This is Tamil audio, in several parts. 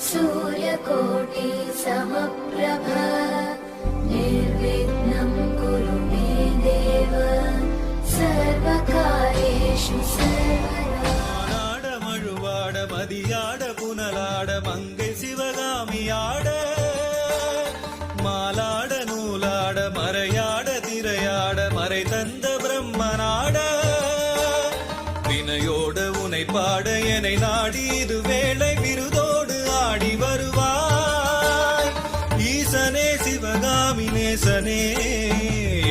सूर्यकोटि समप्रभ निर्विघ्नं कुरु मे देव सर्वकारेषु सर्वनाड मळुवाड मदियाड पुनलाड मङ्गै சிவகாமியாட மாலாட நூலாட மறையாட பாட என நாடி இது வேளை விருதோ பாடி வருவாய் ஈசனே சிவகாமி நேசனே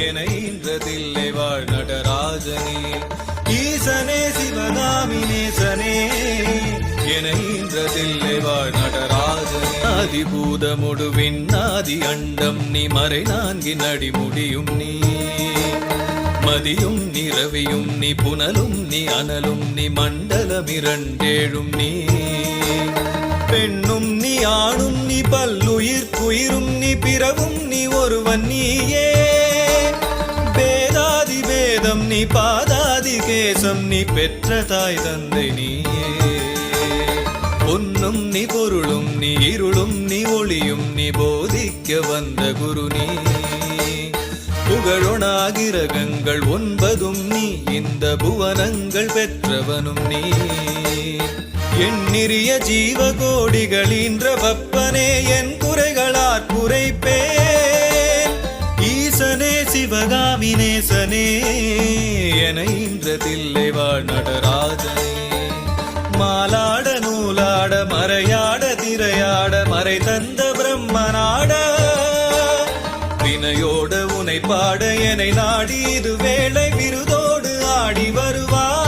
என இன்றதில்லை வாழ் நடராஜனே. ஈசனே சிவகாமி நேசனே என இன்றதில்லை வாழ் நடராஜனே. ஆதிபூதமுடுவின் ஆதி அண்டம் நீ மறை நான்கின் அடிமுடியும் நீ. மதியும் நீ நீ புனலும் நீ அனலும் நீ மண்டலம் இரண்டேழும் நீ. பெண்ணும் நீ ஆணும் நீ பல்லுயிர் குயிரும் நீ பிறவும் நீ ஒருவன் நீயே. பேதாதி பேதம் நீ பாதாதி கேசம் நீ பெற்ற தாய் தந்தை நீயே. பொன்னும் நீ பொருளும் நீ இருளும் நீ ஒளியும் நீ போதிக்க வந்த குரு நீ. புகழொணாகிரகங்கள் ஒன்பதும் நீ இந்த புவனங்கள் பெற்றவனும் நீ. எண்ணிறிய ஜீவகோடிகளீன்ற வப்பனே என் குறைகளார் குறைப்பேன். ஈசனே சிவகாமி நேசனே என இன்றதில்லை வாழ் நடராஜனே மாலாட நூலாட மறையாட திரையாட மறை தந்த பிரம்மனாட. வினையோட உனை பாட எனை நாடி இது வேளை விருதோடு ஆடி வருவார்.